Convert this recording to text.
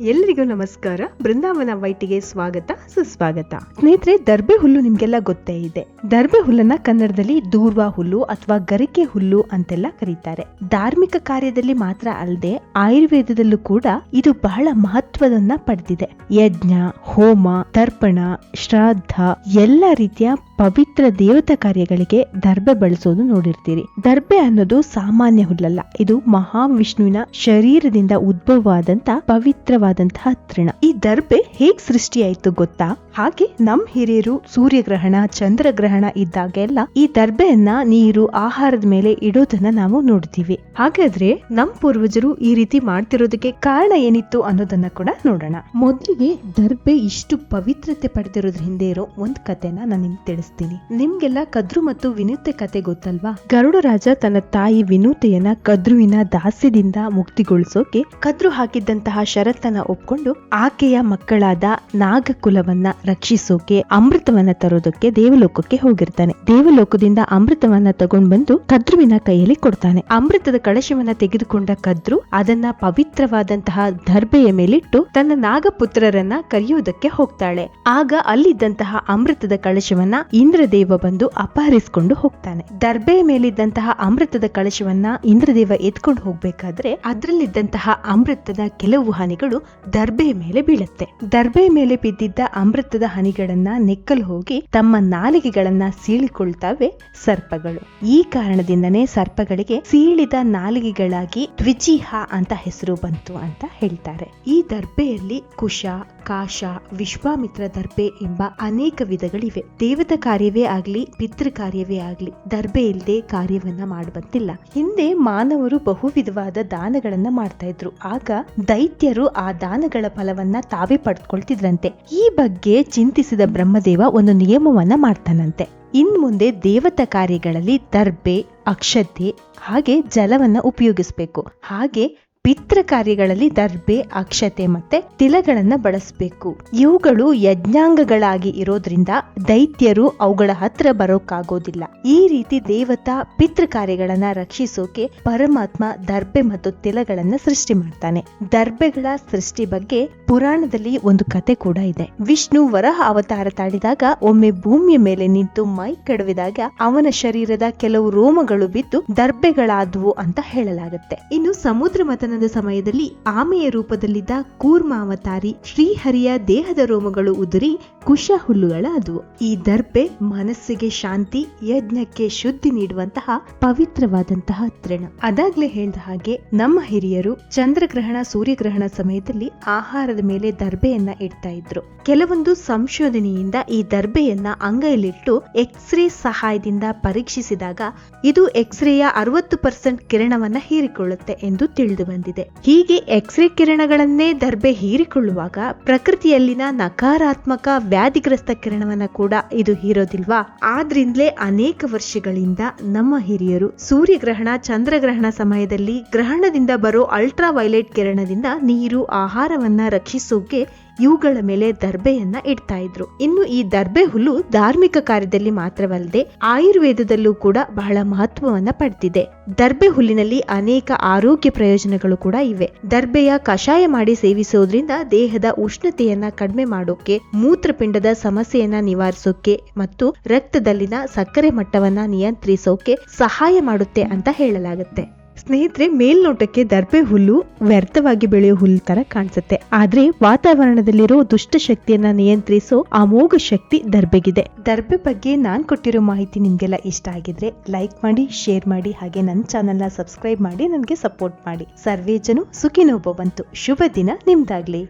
ಎಲ್ರಿಗೂ ನಮಸ್ಕಾರ. ಬೃಂದಾವನ ವೈಟಿಗೆ ಸ್ವಾಗತ, ಸುಸ್ವಾಗತ. ಸ್ನೇಹಿತರೆ, ದರ್ಬೆ ಹುಲ್ಲು ನಿಮ್ಗೆಲ್ಲ ಗೊತ್ತೇ ಇದೆ. ದರ್ಬೆ ಹುಲ್ಲನ್ನ ಕನ್ನಡದಲ್ಲಿ ದೂರ್ವ ಹುಲ್ಲು ಅಥವಾ ಗರಿಕೆ ಹುಲ್ಲು ಅಂತೆಲ್ಲ ಕರೀತಾರೆ. ಧಾರ್ಮಿಕ ಕಾರ್ಯದಲ್ಲಿ ಮಾತ್ರ ಅಲ್ಲದೆ ಆಯುರ್ವೇದದಲ್ಲೂ ಕೂಡ ಇದು ಬಹಳ ಮಹತ್ವದನ್ನ ಪಡೆದಿದೆ. ಯಜ್ಞ, ಹೋಮ, ತರ್ಪಣ ಶ್ರಾದ್ದ ಎಲ್ಲ ರೀತಿಯ ಪವಿತ್ರ ದೇವತಾ ಕಾರ್ಯಗಳಿಗೆ ದರ್ಬೆ ಬಳಸೋದು ನೋಡಿರ್ತೀರಿ. ದರ್ಬೆ ಅನ್ನೋದು ಸಾಮಾನ್ಯ ಹುಲ್ಲಲ್ಲ. ಇದು ಮಹಾವಿಷ್ಣುವಿನ ಶರೀರದಿಂದ ಉದ್ಭವವಾದಂತ ಪವಿತ್ರವಾದಂತಹ ತೃಣ. ಈ ದರ್ಬೆ ಹೇಗ್ ಸೃಷ್ಟಿಯಾಯ್ತು ಗೊತ್ತಾ? ಹಾಗೆ ನಮ್ಮ ಹಿರಿಯರು ಸೂರ್ಯಗ್ರಹಣ, ಚಂದ್ರಗ್ರಹಣ ಇದ್ದಾಗೆಲ್ಲ ಈ ದರ್ಬೆಯನ್ನ ನೀರು, ಆಹಾರದ ಮೇಲೆ ಇಡೋದನ್ನ ನಾವು ನೋಡ್ತೀವಿ. ಹಾಗಾದ್ರೆ ನಮ್ಮ ಪೂರ್ವಜರು ಈ ರೀತಿ ಮಾಡ್ತಿರೋದಕ್ಕೆ ಕಾರಣ ಏನಿತ್ತು ಅನ್ನೋದನ್ನ ಕೂಡ ನೋಡೋಣ. ಮೊದಲಿಗೆ ದರ್ಬೆ ಇಷ್ಟು ಪವಿತ್ರತೆ ಪಡೆದಿರೋದ್ರ ಹಿಂದೆ ಇರೋ ಒಂದ್ ಕಥೆನ ನಾನು ನಿಮ್ಗೆ ತಿಳಿಸ್ತೀನಿ. ನಿಮ್ಗೆಲ್ಲ ಕದ್ರು ಮತ್ತು ವಿನೂತೆ ಕತೆ ಗೊತ್ತಲ್ವಾ? ಗರುಡ ರಾಜ ತನ್ನ ತಾಯಿ ವಿನೂತೆಯನ್ನ ಕದ್ರುವಿನ ದಾಸ್ಯದಿಂದ ಮುಕ್ತಿಗೊಳಿಸೋಕೆ ಕದ್ರು ಹಾಕಿದ್ದಂತಹ ಷರತ್ತನ್ನ ಒಪ್ಕೊಂಡು ಆಕೆಯ ಮಕ್ಕಳಾದ ನಾಗಕುಲವನ್ನ ರಕ್ಷಿಸೋಕೆ, ಅಮೃತವನ್ನ ತರೋದಕ್ಕೆ ದೇವಲೋಕಕ್ಕೆ ಹೋಗಿರ್ತಾನೆ. ದೇವಲೋಕದಿಂದ ಅಮೃತವನ್ನ ತಗೊಂಡ್ ಬಂದು ಕದ್ರುವಿನ ಕೈಯಲ್ಲಿ ಕೊಡ್ತಾನೆ. ಅಮೃತದ ಕಳಶವನ್ನ ತೆಗೆದುಕೊಂಡ ಕದ್ರು ಅದನ್ನ ಪವಿತ್ರವಾದಂತಹ ದರ್ಬೆಯ ಮೇಲಿಟ್ಟು ತನ್ನ ನಾಗಪುತ್ರರನ್ನ ಕರೆಯೋದಕ್ಕೆ ಹೋಗ್ತಾಳೆ. ಆಗ ಅಲ್ಲಿದ್ದಂತಹ ಅಮೃತದ ಕಳಶವನ್ನ ಇಂದ್ರದೇವ ಬಂದು ಅಪಹರಿಸಿಕೊಂಡು ಹೋಗ್ತಾನೆ. ದರ್ಬೆಯ ಮೇಲಿದ್ದಂತಹ ಅಮೃತದ ಕಳಶವನ್ನ ಇಂದ್ರದೇವ ಎತ್ಕೊಂಡು ಹೋಗ್ಬೇಕಾದ್ರೆ ಅದ್ರಲ್ಲಿದ್ದಂತಹ ಅಮೃತದ ಕೆಲವು ಹನಿಗಳು ದರ್ಬೆಯ ಮೇಲೆ ಬೀಳುತ್ತೆ. ದರ್ಬೆಯ ಮೇಲೆ ಬಿದ್ದಿದ್ದ ಅಮೃತದ ಹನಿಗಳನ್ನ ನೆಕ್ಕಲು ಹೋಗಿ ತಮ್ಮ ನಾಲಿಗೆಗಳನ್ನ ಸೀಳಿಕೊಳ್ತವೆ ಸರ್ಪಗಳು. ಈ ಕಾರಣದಿಂದನೇ ಸರ್ಪಗಳಿಗೆ ಸೀಳಿದ ನಾಲಿಗೆಗಳಾಗಿ ದ್ವಿಜಿಹ ಅಂತ ಹೆಸರು ಬಂತು ಅಂತ ಹೇಳ್ತಾರೆ. ಈ ದರ್ಬೆಯಲ್ಲಿ ಕುಶ, ಕಾಶ, ವಿಶ್ವಾಮಿತ್ರ ದರ್ಬೆ ಎಂಬ ಅನೇಕ ವಿಧಗಳಿವೆ. ದೇವತಾ ಕಾರ್ಯವೇ ಆಗ್ಲಿ, ಪಿತೃ ಕಾರ್ಯವೇ ಆಗ್ಲಿ ದರ್ಬೆ ಇಲ್ಲದೆ ಕಾರ್ಯವನ್ನ ಮಾಡುವಂತಿಲ್ಲ. ಹಿಂದೆ ಮಾನವರು ಬಹು ವಿಧವಾದ ದಾನಗಳನ್ನ ಮಾಡ್ತಾ ಇದ್ರು. ಆಗ ದೈತ್ಯರು ಆ ದಾನಗಳ ಫಲವನ್ನ ತಾವೇ ಪಡೆದುಕೊಳ್ತಿದ್ರಂತೆ ಈ ಬಗ್ಗೆ ಚಿಂತಿಸಿದ ಬ್ರಹ್ಮದೇವ ಒಂದು ನಿಯಮವನ್ನ ಮಾಡ್ತಾನಂತೆ. ಇನ್ ಮುಂದೆ ದೇವತಾ ಕಾರ್ಯಗಳಲ್ಲಿ ದರ್ಬೆ ಅಕ್ಷತೆ ಹಾಗೆ ಜಲವನ್ನ ಉಪಯೋಗಿಸ್ಬೇಕು. ಹಾಗೆ ಪಿತ್ರ ಕಾರ್ಯಗಳಲ್ಲಿ ದರ್ಬೆ ಅಕ್ಷತೆ ಮತ್ತೆ ತಿಲಗಳನ್ನ ಬಳಸಬೇಕು. ಇವುಗಳು ಯಜ್ಞಾಂಗಗಳಾಗಿ ಇರೋದ್ರಿಂದ ದೈತ್ಯರು ಅವುಗಳ ಹತ್ರ ಬರೋಕ್ಕಾಗೋದಿಲ್ಲ ಈ ರೀತಿ ದೇವತಾ ಪಿತೃ ಕಾರ್ಯಗಳನ್ನ ರಕ್ಷಿಸೋಕೆ ಪರಮಾತ್ಮ ದರ್ಬೆ ಮತ್ತು ತಿಲಗಳನ್ನ ಸೃಷ್ಟಿ ಮಾಡ್ತಾನೆ. ದರ್ಬೆಗಳ ಸೃಷ್ಟಿ ಬಗ್ಗೆ ಪುರಾಣದಲ್ಲಿ ಒಂದು ಕತೆ ಕೂಡ ಇದೆ. ವಿಷ್ಣು ವರಹ ಅವತಾರ ತಾಳಿದಾಗ ಒಮ್ಮೆ ಭೂಮಿಯ ಮೇಲೆ ನಿಂತು ಮೈ ಕಡವಿದಾಗ ಅವನ ಶರೀರದ ಕೆಲವು ರೋಮಗಳು ಬಿದ್ದು ದರ್ಬೆಗಳಾದವು ಅಂತ ಹೇಳಲಾಗುತ್ತೆ. ಇನ್ನು ಸಮುದ್ರ ಮತನದ ಸಮಯದಲ್ಲಿ ಆಮೆಯ ರೂಪದಲ್ಲಿದ್ದ ಕೂರ್ಮಾವತಾರಿ ಶ್ರೀಹರಿಯ ದೇಹದ ರೋಮಗಳು ಉದುರಿ ಕುಶ ಹುಲ್ಲುಗಳಾದವು. ಈ ದರ್ಪೆ ಮನಸ್ಸಿಗೆ ಶಾಂತಿ, ಯಜ್ಞಕ್ಕೆ ಶುದ್ಧಿ ನೀಡುವಂತಹ ಪವಿತ್ರವಾದಂತಹ ತೃಣ. ಅದಾಗ್ಲೇ ಹೇಳಿದ ಹಾಗೆ ನಮ್ಮ ಹಿರಿಯರು ಚಂದ್ರಗ್ರಹಣ, ಸೂರ್ಯಗ್ರಹಣ ಸಮಯದಲ್ಲಿ ಆಹಾರದ ಮೇಲೆ ದರ್ಬೆಯನ್ನ ಇಡ್ತಾ ಇದ್ರು. ಕೆಲವೊಂದು ಸಂಶೋಧನೆಯಿಂದ ಈ ದರ್ಬೆಯನ್ನ ಅಂಗೈಲಿಟ್ಟು ಎಕ್ಸ್ರೇ ಸಹಾಯದಿಂದ ಪರೀಕ್ಷಿಸಿದಾಗ ಇದು ಎಕ್ಸ್ರೇಯ ಅರವತ್ತು ಪರ್ಸೆಂಟ್ ಕಿರಣವನ್ನ ಹೀರಿಕೊಳ್ಳುತ್ತೆ ಎಂದು ತಿಳಿದು ಹೀಗೆ ಎಕ್ಸ್ರೇ ಕಿರಣಗಳನ್ನೇ ದರ್ಬೆ ಹೀರಿಕೊಳ್ಳುವಾಗ ಪ್ರಕೃತಿಯಲ್ಲಿನ ನಕಾರಾತ್ಮಕ ವ್ಯಾಧಿಗ್ರಸ್ತ ಕಿರಣವನ್ನ ಕೂಡ ಇದು ಹೀರೋದಿಲ್ವಾ? ಆದ್ರಿಂದಲೇ ಅನೇಕ ವರ್ಷಗಳಿಂದ ನಮ್ಮ ಹಿರಿಯರು ಸೂರ್ಯಗ್ರಹಣ, ಚಂದ್ರಗ್ರಹಣ ಸಮಯದಲ್ಲಿ ಗ್ರಹಣದಿಂದ ಬರೋ ಅಲ್ಟ್ರಾ ವೈಲೆಟ್ ಕಿರಣದಿಂದ ನೀರು, ಆಹಾರವನ್ನ ರಕ್ಷಿಸೋಕೆ ಇವುಗಳ ಮೇಲೆ ದರ್ಬೆಯನ್ನ ಇಡ್ತಾ ಇದ್ರು. ಇನ್ನು ಈ ದರ್ಬೆ ಹುಲ್ಲು ಧಾರ್ಮಿಕ ಕಾರ್ಯದಲ್ಲಿ ಮಾತ್ರವಲ್ಲದೆ ಆಯುರ್ವೇದದಲ್ಲೂ ಕೂಡ ಬಹಳ ಮಹತ್ವವನ್ನ ಪಡೆದಿದೆ ದರ್ಬೆ ಹುಲ್ಲಿನಲ್ಲಿ ಅನೇಕ ಆರೋಗ್ಯ ಪ್ರಯೋಜನಗಳು ಕೂಡ ಇವೆ. ದರ್ಬೆಯ ಕಷಾಯ ಮಾಡಿ ಸೇವಿಸೋದ್ರಿಂದ ದೇಹದ ಉಷ್ಣತೆಯನ್ನ ಕಡಿಮೆ ಮಾಡೋಕೆ, ಮೂತ್ರಪಿಂಡದ ಸಮಸ್ಯೆಯನ್ನ ನಿವಾರಿಸೋಕೆ ಮತ್ತು ರಕ್ತದಲ್ಲಿನ ಸಕ್ಕರೆ ಮಟ್ಟವನ್ನ ನಿಯಂತ್ರಿಸೋಕೆ ಸಹಾಯ ಮಾಡುತ್ತೆ ಅಂತ ಹೇಳಲಾಗುತ್ತೆ. ಸ್ನೇಹಿತರೆ, ಮೇಲ್ನೋಟಕ್ಕೆ ದರ್ಬೆ ಹುಲ್ಲು ವ್ಯರ್ಥವಾಗಿ ಬೆಳೆಯೋ ಹುಲ್ಲು ತರ ಕಾಣಿಸುತ್ತೆ. ಆದ್ರೆ ವಾತಾವರಣದಲ್ಲಿರೋ ದುಷ್ಟ ಶಕ್ತಿಯನ್ನ ನಿಯಂತ್ರಿಸೋ ಅಮೋಘ ಶಕ್ತಿ ದರ್ಬೆಗಿದೆ ದರ್ಬೆ ಬಗ್ಗೆ ನಾನ್ ಕೊಟ್ಟಿರೋ ಮಾಹಿತಿ ನಿಮ್ಗೆಲ್ಲ ಇಷ್ಟ ಆಗಿದ್ರೆ ಲೈಕ್ ಮಾಡಿ ಶೇರ್ ಮಾಡಿ, ಹಾಗೆ ನನ್ನ ಚಾನೆಲ್ನ ಸಬ್ಸ್ಕ್ರೈಬ್ ಮಾಡಿ, ನನಗೆ ಸಪೋರ್ಟ್ ಮಾಡಿ. ಸರ್ವೇ ಜನ ಸುಖಿನೋ ಭವಂತು ಶುಭ ದಿನ ನಿಮ್ದಾಗ್ಲಿ.